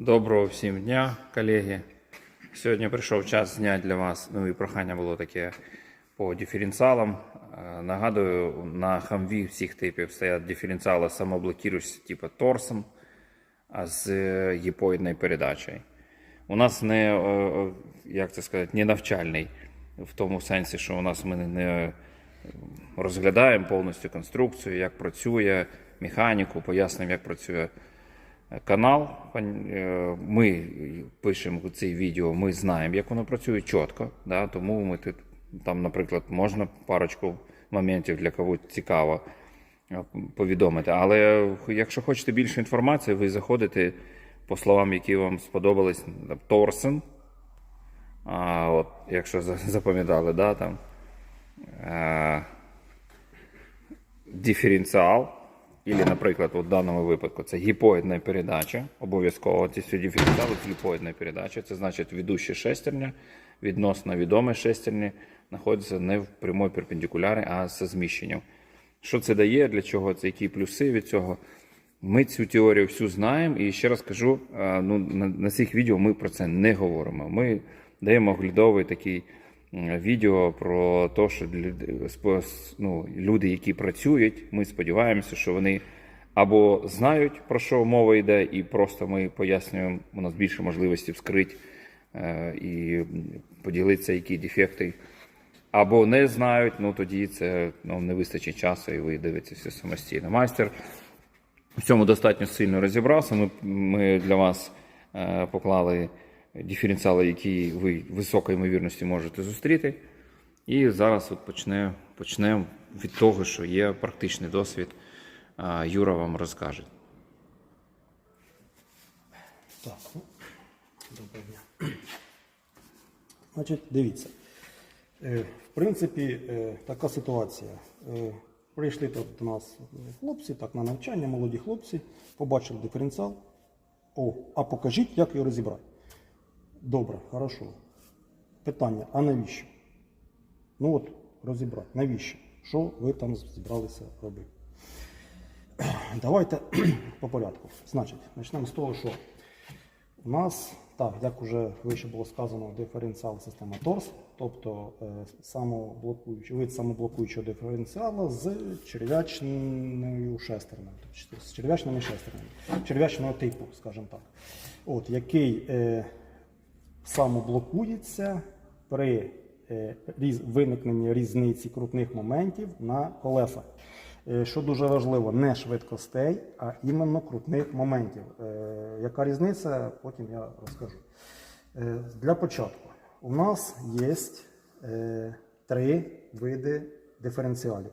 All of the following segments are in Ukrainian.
Доброго всім дня, колеги. Сьогодні прийшов час зняти для вас. Ну і прохання було таке по диференціалам. Е, Нагадую, на хамві всіх типів стоять диференціали самоблокіруючі, типу Торсен, а з е, гіпоїдною передачею. У нас не, е, як це сказати, не навчальний в тому сенсі, що у нас ми не розглядаємо повністю конструкцію, як працює механіку, пояснюємо, як працює канал. Е, Ми пишемо це відео, ми знаємо, як воно працює чітко. Да? Тому ми тут, там, наприклад, можна парочку моментів для кого цікаво е, повідомити. Але якщо хочете більше інформації, ви заходите по словам, які вам сподобались, Торсен. А, от, якщо запам'ятали, да, там, е, диференціал. Ілі, наприклад, у даному випадку це гіпоїдна передача. Обов'язково ці всі диференціали гіпоїдна передача. Це значить ведущі шестерня, відносно відомі шестерні, знаходяться не в прямій перпендикулярі, а з зміщенням. Що це дає, для чого це, які плюси від цього? Ми цю теорію всю знаємо, і ще раз кажу: е, ну, на, на цих відео ми про це не говоримо. Ми даємо оглядовий такий відео про те, що ну, люди, які працюють, ми сподіваємося, що вони або знають, про що мова йде, і просто ми пояснюємо, у нас більше можливості вскрити е, і поділитися, які дефекти. Або не знають, ну тоді це ну, не вистачить часу, і ви дивитеся самостійно. Майстер в цьому достатньо сильно розібрався. Ми, ми для вас е, поклали диференціали, які ви високої ймовірності можете зустріти. І зараз от почне, почнемо від того, що є практичний досвід. Юра вам розкаже. Так, ну, доброго дня. Значить, дивіться. Е, В принципі, е, така ситуація. Е, Прийшли тут до нас хлопці, так, на навчання, молоді хлопці, побачили диференціал. О, а покажіть, як його розібрати. Добре, хорошо. Питання, а навіщо? Ну от, розібрати. Навіщо? Що ви там зібралися робити? Давайте по порядку. Значить, почнемо з того, що у нас, так, як вже вище було сказано, диференціал система ТОРС, тобто е, самоблокуючий, вид самоблокуючого диференціала з черв'ячною шестернею, тобто з черв'ячними шестернями, черв'ячного типу, скажімо так, от, який е, самоблокується при е, виникненні різниці крутних моментів на колесах. Е, Що дуже важливо, не швидкостей, а іменно крутних моментів. Е, Яка різниця, потім я розкажу. Для початку у нас є три види диференціалів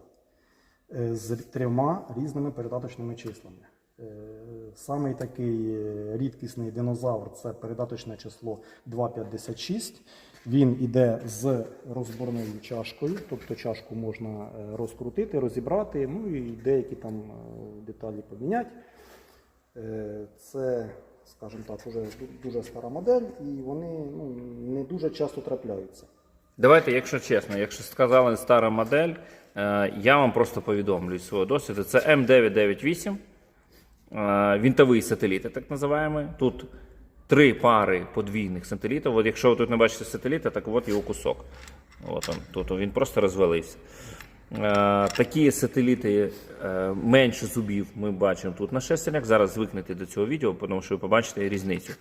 з трьома різними передаточними числами. Е, Самий такий е, рідкісний динозавр це передаточне число 2,56. Він іде з розборною чашкою, тобто чашку можна е, розкрутити, розібрати, ну і деякі там деталі поміняти. Це, скажімо так, уже дуже стара модель, і вони ну, не дуже часто трапляються. Давайте, якщо чесно, якщо сказали стара модель, я вам просто повідомлю свого досвіду. Це М998, е, вінтовий сателіт, так називаємо. Тут три пари подвійних сателітів. От якщо ви тут не бачите сателіта, так от його кусок. От он, тут він просто розвалився. Е, Такі сателіти е, менше зубів ми бачимо тут на шестернях. Зараз звикнете до цього відео, тому що ви побачите різницю.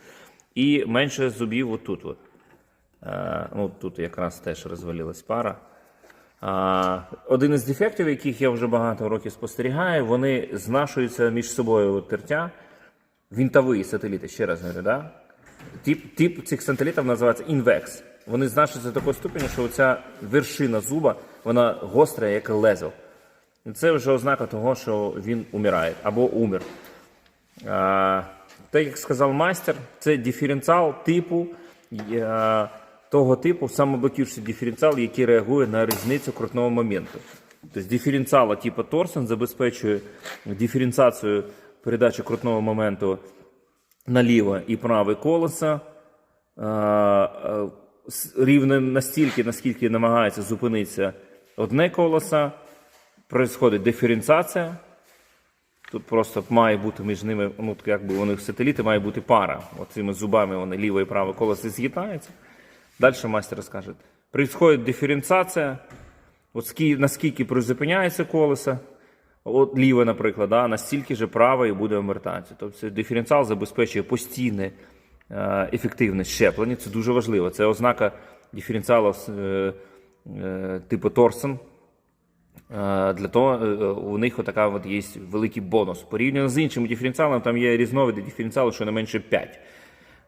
І менше зубів отут. От. Ну, тут якраз теж розвалилась пара. А, Один із дефектів, яких я вже багато років спостерігаю, вони знашуються між собою от тертя. Вінтові сателіти, ще раз говорю, да? Тип, тип цих сателітів називається інвекс. Вони знашуються до такої ступені, що оця вершина зуба вона гостра, як лезо. Це вже ознака того, що він умирає або умер. А, Так як сказав майстер, це диференціал типу е, того типу самоблокуючий диференціал, який реагує на різницю крутного моменту. Тобто диференціала типу Торсен забезпечує диференціацію передачі крутного моменту на ліве і праве колеса рівно настільки, наскільки намагається зупинитися одне колесо, происходить диференціація, Тут просто має бути між ними, ну якби вони сателіти, має бути пара. Оцими зубами вони ліве і праве колесо з'єднаються. Далі майстер скаже. Происходить диференціація, от наскільки призупиняється колесо, от ліве, наприклад, да, настільки же праве і буде обертатися. Тобто диференціал забезпечує постійне е, ефективне щеплення. Це дуже важливо. Це ознака диференціалу е, е, типу Торсен. Для того у них така от є великий бонус. Порівняно з іншими диференціалами, там є різновиди диференціалу, що не менше 5.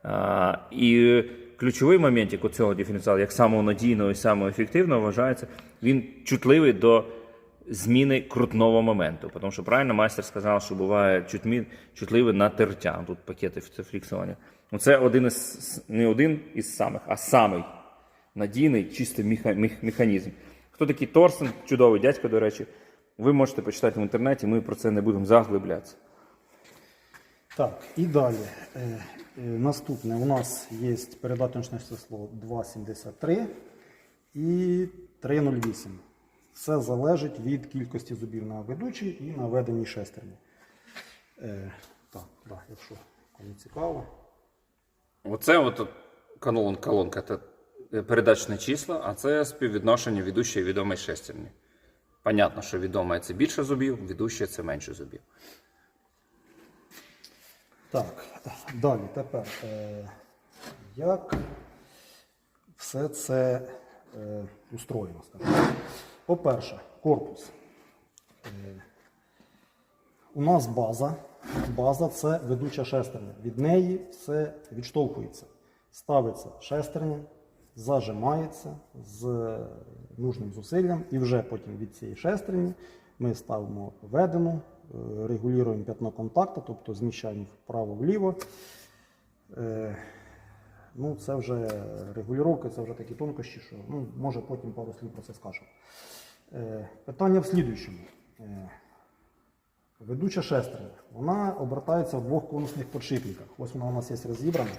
Е, І ключовий момент у цього диференціалу, як самого надійного і самого ефективного, вважається, він чутливий до зміни крутного моменту. Тому що правильно майстер сказав, що буває чутмі- чутливий на тертя. Тут пакети фіксовані. Ну, Це один із не один із самих, а самий надійний чисто меха- мех- механізм. Хто такий Торсен, чудовий дядько, до речі, ви можете почитати в інтернеті, ми про це не будемо заглиблятися. Так, і далі. Е, е, Наступне у нас є передаточне число 2,73 і 3,08. Це залежить від кількості зубів на ведучій і на веденій шестерні. Е, так, якщо кому цікаво. Оце от колон, колонка це передачні числа, а це співвідношення ведущої і відомої шестерні. Понятно, що відома це більше зубів, ведуща це менше зубів. Так, далі тепер. Е, як все це е, устроєно. По-перше, корпус. Е, у нас база. База це ведуча шестерня. Від неї все відштовхується. Ставиться шестерня, зажимається з нужним зусиллям, і вже потім від цієї шестерні ми ставимо ведену, регулюємо п'ятно контакту, тобто зміщаємо вправо-вліво. Е, Ну, це вже регулювання, це вже такі тонкощі, що ну, може потім пару слів про це скажемо. Е, питання в слідуючому. Е, ведуча шестерня. Вона обертається в двох конусних подшипниках. Ось вона у нас є розібрана.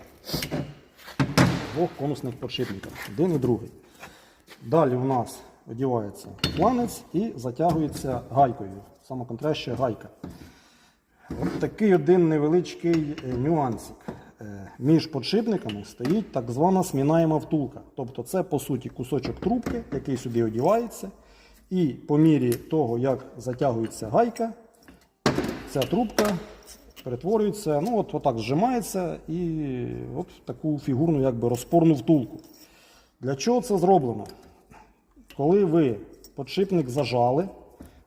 Двох конусних подшипниках. Один і другий. Далі у нас одівається фланець і затягується гайкою. Саме контраща гайка. От такий один невеличкий е, нюансик. Е, Між подшипниками стоїть так звана смінаєма втулка. Тобто це, по суті, кусочок трубки, який сюди одівається. І по мірі того, як затягується гайка, ця трубка перетворюється, ну от отак зжимається і от таку фігурну якби розпорну втулку. Для чого це зроблено? Коли ви подшипник зажали,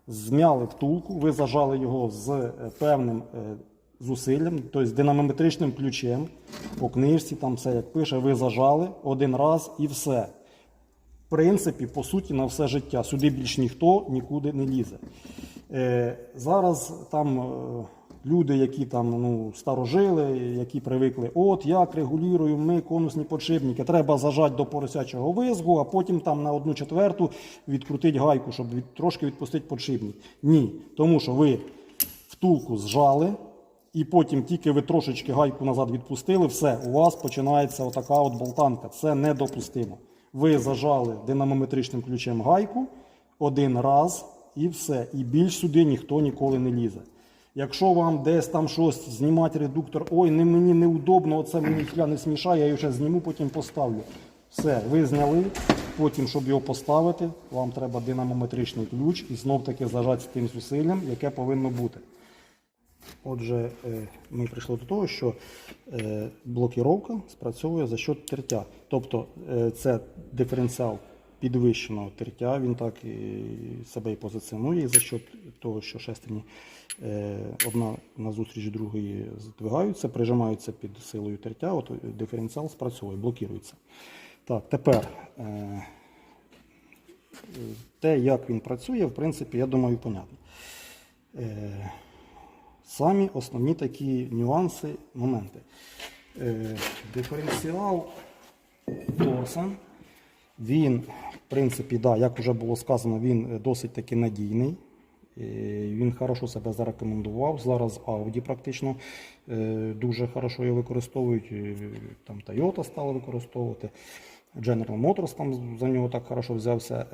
змяли втулку, ви зажали його з е, певним е, зусиллям, тобто динамометричним ключем, по книжці, там все як пише, ви зажали один раз і все. В принципі, по суті, на все життя. Сюди більш ніхто нікуди не лізе. Е, зараз там люди, які там ну, старожили, які привикли, от як регулюємо ми конусні подшипники, треба зажати до поросячого визгу, а потім там на одну четверту відкрутити гайку, щоб від, трошки відпустити подшипник. Ні, тому що ви втулку зжали, і потім тільки ви трошечки гайку назад відпустили, все, у вас починається отака от болтанка. Це недопустимо. Ви зажали динамометричним ключем гайку один раз і все. І більш сюди ніхто ніколи не лізе. Якщо вам десь там щось знімати редуктор, ой, не мені неудобно, оце мені хля не смішає, я його ще зніму, потім поставлю. Все, ви зняли. Потім, щоб його поставити, вам треба динамометричний ключ і знов таки зажати з тим зусиллям, яке повинно бути. Отже, е, ми прийшли до того, що е, блокіровка спрацьовує за счет тертя. Тобто е, це диференціал підвищеного тертя, він так і себе і позиціонує і за счет того, що шестерні одна назустріч другої здвигаються, прижимаються під силою тертя, от диференціал спрацьовує, блокується. Так, тепер е, те, як він працює, в принципі, я думаю, понятно. Е, Самі основні такі нюанси, моменти. Е, Диференціал Торсен, він, в принципі, да, як вже було сказано, він е, досить таки надійний. Е, Він хорошо себе зарекомендував. Зараз Audi практично е, дуже хорошо його використовують. Е, Там Toyota стали використовувати. General Motors там за нього так хорошо взявся.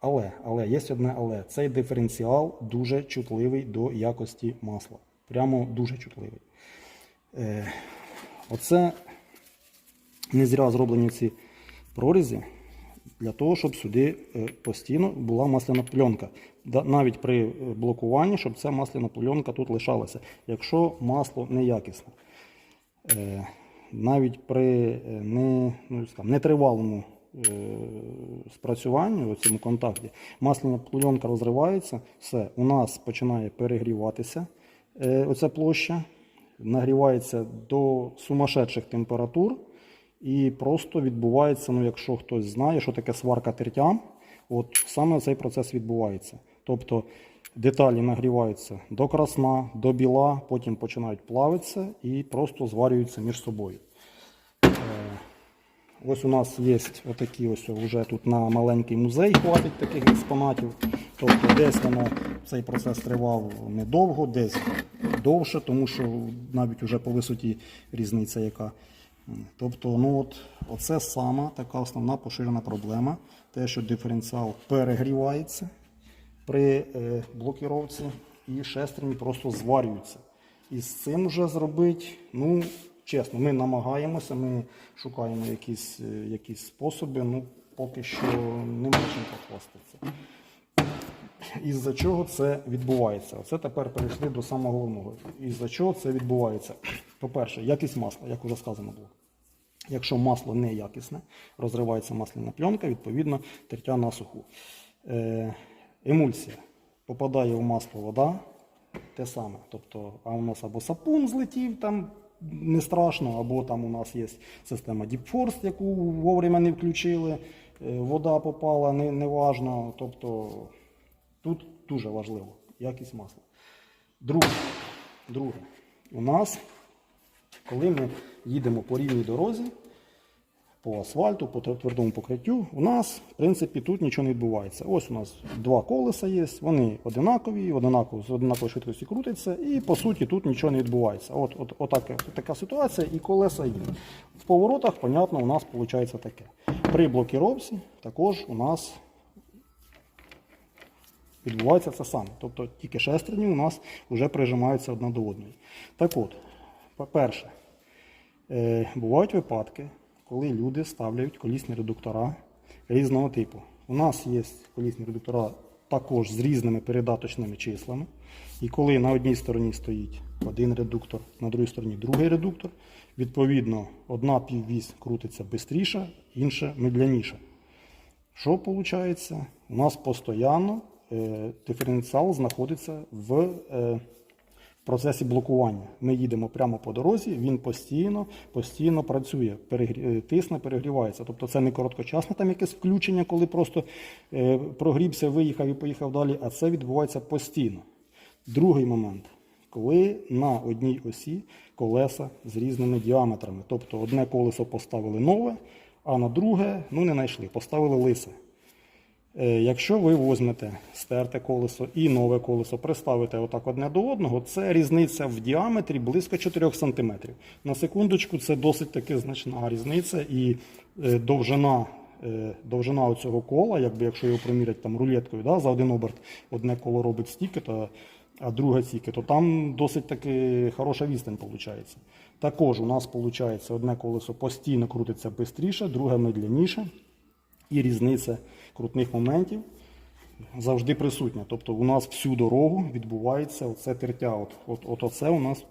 Але, але є одне але. Цей диференціал дуже чутливий до якості масла. Прямо дуже чутливий. Оце не зря зроблені ці прорізі для того, щоб сюди постійно була масляна пленка. Навіть при блокуванні, щоб ця масляна пленка тут лишалася, якщо масло неякісне. Е, Навіть при е, не, ну, скажімо, нетривалому е, спрацюванні, у цьому контакті, масляна пленка розривається, все, у нас починає перегріватися оця площа, нагрівається до сумасшедших температур, і просто відбувається, ну якщо хтось знає, що таке сварка тертям, от саме цей процес відбувається. Тобто деталі нагріваються до красна, до біла, потім починають плавитися і просто зварюються між собою. Е, Ось у нас є отакі ось вже тут на маленький музей хватить таких експонатів. Тобто десь воно цей процес тривав недовго, десь довше, тому що навіть вже по висоті різниця яка. Тобто, ну от, оце сама така основна поширена проблема. Те, що диференціал перегрівається при е, блокіровці і шестерні просто зварюються. І з цим вже зробити, ну, чесно, ми намагаємося, ми шукаємо якісь, е, якісь способи, ну, поки що нема чим похвастатися. Із-за чого це відбувається? Оце тепер перейшли до самого головного. Із-за чого це відбувається? По-перше, якість масла, як вже сказано було. Якщо масло не якісне, розривається масляна пленка, відповідно, тертя на суху. Емульсія. Попадає в масло вода, те саме. Тобто, а у нас або сапун злетів, там не страшно, або там у нас є система Deep Force, яку вовремя не включили, е, вода попала, не, неважно. Тобто тут дуже важливо якість масла. Друге, друге, у нас коли ми їдемо по рівній дорозі, по асфальту, по твердому покриттю, у нас, в принципі, тут нічого не відбувається. Ось у нас два колеса є, вони одинакові, одинаково, з однаковою швидкістю крутяться, і по суті тут нічого не відбувається. От, от, от така, така ситуація, і колеса їдуть. В поворотах, понятно, у нас виходить таке. При блокіровці також у нас відбувається це саме. Тобто тільки шестерні у нас вже прижимаються одна до одної. Так от, по-перше, е, бувають випадки, коли люди ставляють колісні редуктора різного типу. У нас є колісні редуктора також з різними передаточними числами. І коли на одній стороні стоїть один редуктор, на другій стороні другий редуктор, відповідно, одна піввісь крутиться швидше, інша медляніше. Що виходить? У нас постійно е, диференціал знаходиться в, е, в процесі блокування. Ми їдемо прямо по дорозі, він постійно, постійно працює, перегрі... е, тисне, перегрівається. Тобто це не короткочасне там якесь включення, коли просто е, прогрівся, виїхав і поїхав далі, а це відбувається постійно. Другий момент. Коли на одній осі колеса з різними діаметрами. Тобто одне колесо поставили нове, а на друге ну, не знайшли, поставили лисе. Е, Якщо ви візьмете стерте колесо і нове колесо, приставите отак одне до одного, це різниця в діаметрі близько 4 см. На секундочку, це досить таки значна різниця, і е, довжина, е, довжина цього кола, якби якщо його промірять там рулеткою, да, за один оберт одне коло робить стільки, то, а друге стільки, то там досить таки хороша відстань виходить. Також у нас виходить одне колесо постійно крутиться швидше, друге медленніше і різниця крутних моментів завжди присутня. Тобто у нас всю дорогу відбувається оце тертя. От, от, от оце у нас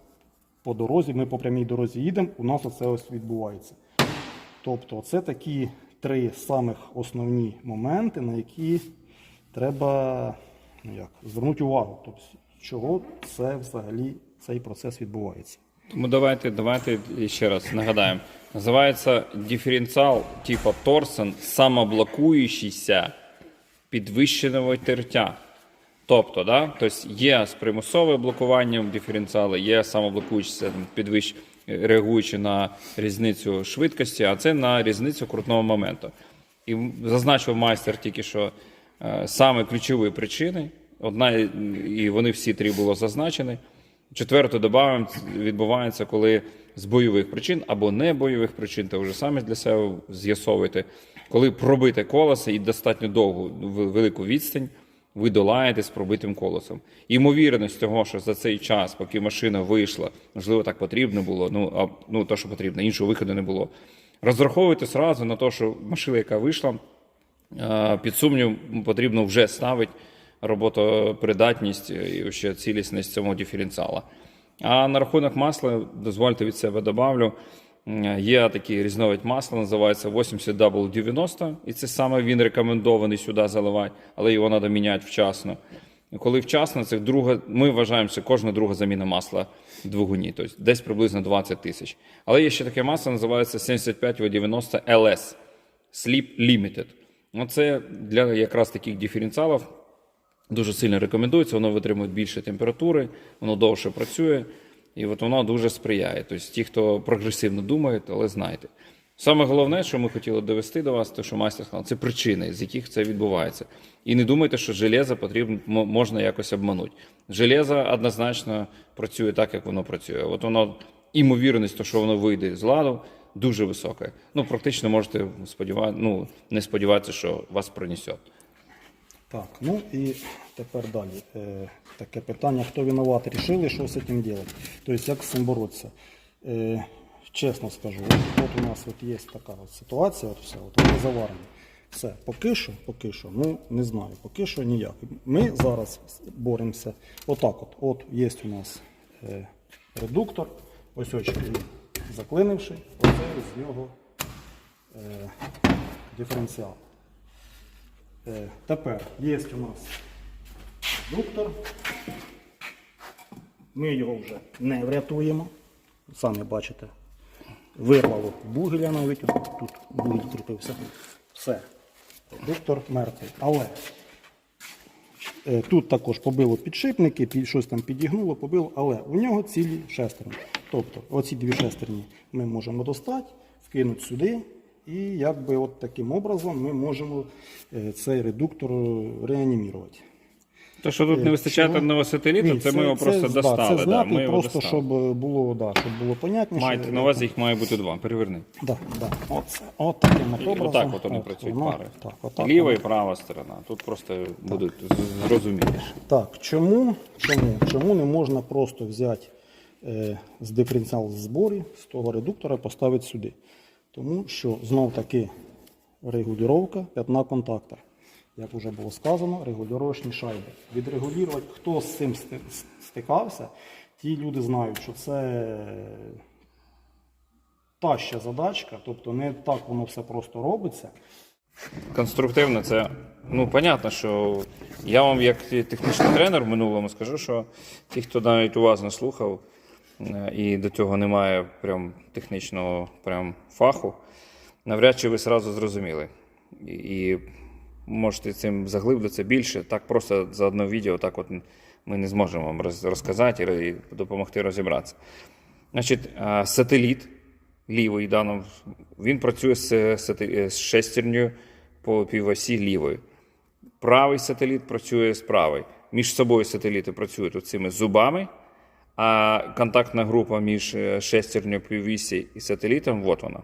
по дорозі, ми по прямій дорозі їдемо, у нас оце ось відбувається. Тобто це такі три самих основні моменти, на які треба ну як, звернути увагу. Тобто, чого це взагалі цей процес відбувається. Тому давайте, давайте ще раз нагадаємо. Називається диференціал типу Торсен самоблокуючийся підвищеного тертя. Тобто, да, тобто є з примусовим блокуванням диференціали, є самоблокуючися підвищ... реагуючи на різницю швидкості, а це на різницю крутного моменту. І зазначив майстер тільки що е, саме ключові причини. Одна, і вони всі три було зазначені. Четверту додаємо, відбувається, коли з бойових причин або не бойових причин, то вже самі для себе з'ясовуєте. Коли пробите колесо і достатньо довгу велику відстань, ви долаєте з пробитим колесом. Ймовірність того, що за цей час, поки машина вийшла, можливо, так потрібно було, ну, а, ну то, що потрібно, іншого виходу не було. Розраховуйте сразу на те, що машина, яка вийшла, під сумнів потрібно вже ставити роботопридатність і ще цілісність цього диференціала. А на рахунок масла, дозвольте від себе добавлю, є такий різновид масла, називається 80W90, і це саме він рекомендований сюди заливати, але його треба міняти вчасно. Коли вчасно, це друга, ми вважаємо, що кожна друга заміна масла в двигуні, тобто десь приблизно 20 тисяч. Але є ще таке масло, називається 75W90 LS. Sleep Limited. Ну, це для якраз таких диференціалів дуже сильно рекомендується, воно витримує більше температури, воно довше працює, і от воно дуже сприяє. Тобто ті, хто прогресивно думає, але знайте. Саме головне, що ми хотіли довести до вас, те, що майстер сказав, це причини, з яких це відбувається. І не думайте, що железо потрібно можна якось обманути. Железо однозначно працює так, як воно працює. От воно імовірність, то, що воно вийде з ладу, дуже висока. Ну, практично можете сподівати, ну, не сподіватися, що вас пронесет. Так, ну і тепер далі. Е, таке питання, хто виноват, рішили, що з цим робити. Тобто, як з цим боротися. Е, чесно скажу, от, от у нас от є така от ситуація, от все, от вони заварені. Все, поки що, поки що, ну не знаю, поки що ніяк. Ми зараз боремося отак от. От є у нас е, редуктор, ось очки заклинивши, оце з нього е, диференціал. Е, Тепер є у нас редуктор. Ми його вже не врятуємо. Самі бачите, вирвало бугеля навіть, тут, бугель кріпився. Все. Редуктор мертвий. Але е, тут також побило підшипники, щось там підігнуло, побило, але у нього цілі шестерні. Тобто оці дві шестерні ми можемо достати, вкинути сюди, і якби от таким образом ми можемо е, цей редуктор реанімувати. То, що тут не вистачає одного сателіта, Ні, це, ми його просто да, достали. Це да, ми його просто достали. щоб було, да, щоб було понятніше. Маєте на увазі, їх має бути два. Переверни. Да, да. От, от таким от образом. отак от вони От працюють воно- пари. Так, отак Ліва воно. і права сторона. Тут просто будуть зрозуміліше. Так, чому, чому, чому не можна просто взяти е, з диференціал зборі з того редуктора і поставити сюди? Тому що знов таки регулювання п'ятна контакта. Як вже було сказано, регулювачні шайби. Відрегулювати, хто з цим стикався, ті люди знають, що це та ще задачка, тобто не так воно все просто робиться. Конструктивно це, ну, понятно, що я вам, як технічний тренер в минулому, скажу, що ті, хто навіть уважно слухав і до цього немає прям технічного прям фаху, навряд чи ви сразу зрозуміли. І, можете цим заглиблитися більше. Так просто за одне відео так от ми не зможемо вам розказати і допомогти розібратися. Значить, сателіт лівий даному, він працює з, з шестернею по півосі лівої. Правий сателіт працює з правою. Між собою сателіти працюють оцими зубами, а контактна група між шестернею піввісі і сателітом, от вона.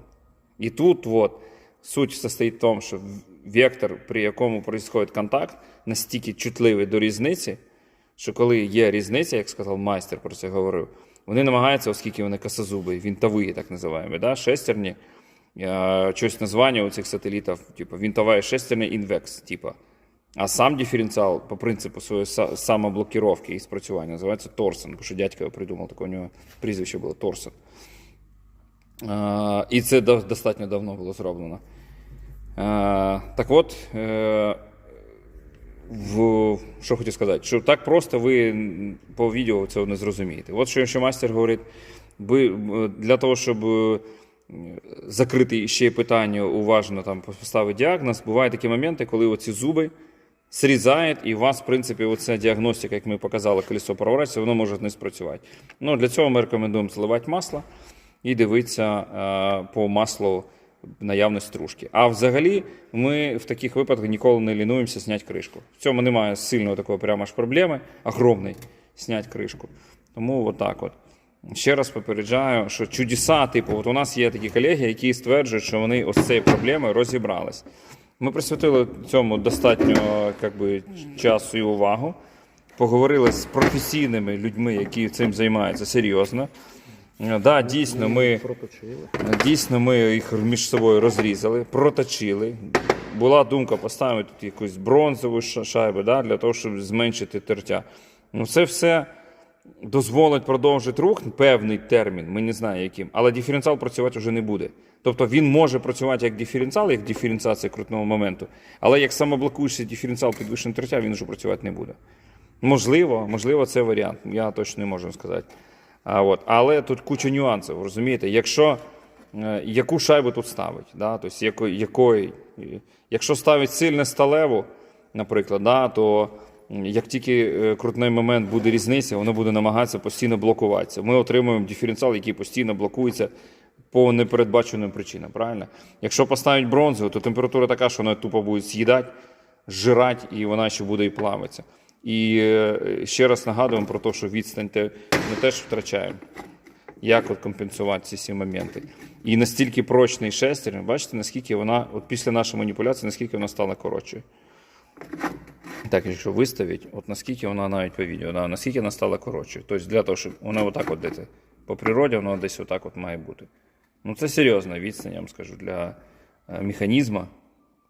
І тут от, суть состоїть в тому, що вектор, при якому відбувається контакт, настільки чутливий до різниці, що коли є різниця, як сказав майстер, про це говорив, вони намагаються, оскільки вони косозуби, вінтові, так називаємо, да? шестерні, е, щось названня у цих сателітів, типу вінтова шестерня інвекс, типу. А сам диференціал по принципу своєї са- самоблокіровки і спрацювання називається Торсен, бо що дядько його придумав, таке у нього прізвище було Торсен. Е, І це достатньо давно було зроблено. Е, Так от, е, в, що хотів сказати, що так просто ви по відео цього не зрозумієте. От що, що майстер говорить, для того, щоб е, закрити ще питання, уважно там поставити діагноз, бувають такі моменти, коли оці зуби срізають, і у вас, в принципі, оця діагностика, як ми показали, колесо проворачується, воно може не спрацювати. Ну, для цього ми рекомендуємо заливати масло і дивитися е, по маслу наявність стружки. А взагалі ми в таких випадках ніколи не лінуємося зняти кришку. В цьому немає сильного такого прямо аж проблеми, огромної, зняти кришку. Тому отак от. ще раз попереджаю, що чудеса, типу, от у нас є такі колеги, які стверджують, що вони ось цією проблемою розібрались. Ми присвятили цьому достатньо як би, часу і увагу. Поговорили з професійними людьми, які цим займаються серйозно. Да, дійсно, ми, дійсно, ми їх між собою розрізали, проточили. Була думка поставити тут якусь бронзову шайбу да, для того, щоб зменшити тертя. Ну, це все дозволить продовжити рух певний термін, ми не знаємо яким, але диференціал працювати вже не буде. Тобто він може працювати як диференціал, як диференціація крутного моменту, але як самоблокуючий диференціал підвищеного тертя, він вже працювати не буде. Можливо, можливо, це варіант. Я точно не можу сказати. А, от. Але тут куча нюансів, розумієте? Якщо е, яку шайбу тут ставить, да? тобто, якої, якої, якщо ставить сильне сталеву, наприклад, да, то як тільки е, крутний момент буде різниця, воно буде намагатися постійно блокуватися. Ми отримуємо диференціал, який постійно блокується по непередбаченим причинам. Правильно? Якщо поставить бронзу, то температура така, що вона тупо буде з'їдати, зжирати, і вона ще буде і плавитися. І е, ще раз нагадуємо про те, що відстань те- ми теж втрачаємо. Як от компенсувати ці всі моменти? І настільки прочний шестерень, бачите, наскільки вона, от після нашої маніпуляції, наскільки вона стала коротшою. Так, якщо виставить, от наскільки вона навіть по відео, наскільки вона стала коротше. Тобто для того, щоб вона отак от десь по природі, вона десь отак от має бути. Ну це серйозна відстань, я вам скажу, для е, механізму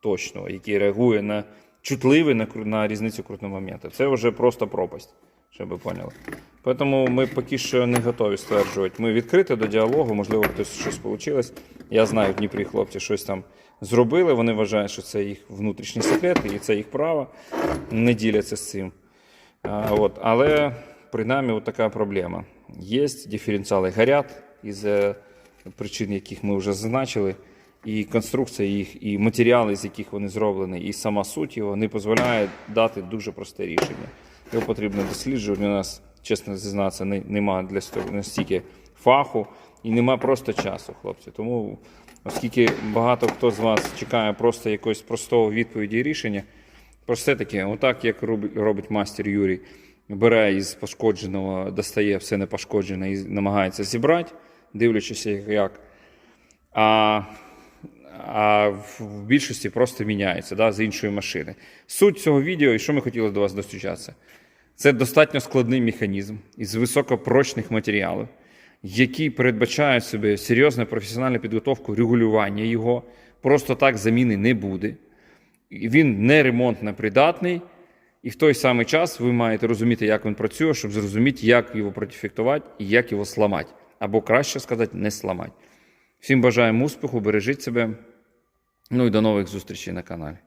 точного, який реагує на чутливий на, на різницю крутного моменту. Це вже просто пропасть, щоб ви поняли. Тому ми поки що не готові стверджувати. Ми відкриті до діалогу, можливо, хтось щось вийшло. Я знаю, в Дніпрі хлопці щось там зробили. Вони вважають, що це їх внутрішні секрети і це їх право. Не діляться з цим. А, от. Але принаймні от така проблема. Є диференціали горять із причин, яких ми вже зазначили. І конструкція їх, і матеріали, з яких вони зроблені, і сама суть його не дозволяє дати дуже просте рішення. Його потрібно досліджувати. У нас, чесно зізнатися, не- немає для настільки фаху і нема просто часу, хлопці. Тому, оскільки багато хто з вас чекає просто якоїсь простого відповіді і рішення, Просте таке, отак, як робить мастер Юрій, бере із пошкодженого, достає все непошкоджене і намагається зібрати, дивлячись, як. А, а в більшості просто міняється да, з іншої машини. Суть цього відео, і що ми хотіли до вас достучатися, це достатньо складний механізм із високопрочних матеріалів, який передбачає собі серйозну професіональну підготовку регулювання його. Просто так заміни не буде. Він не ремонтно придатний, і в той самий час ви маєте розуміти, як він працює, щоб зрозуміти, як його продефектувати і як його сламати. Або краще сказати, не сламати. Всім бажаємо успіху, бережіть себе. Ну і до нових зустрічей на каналі.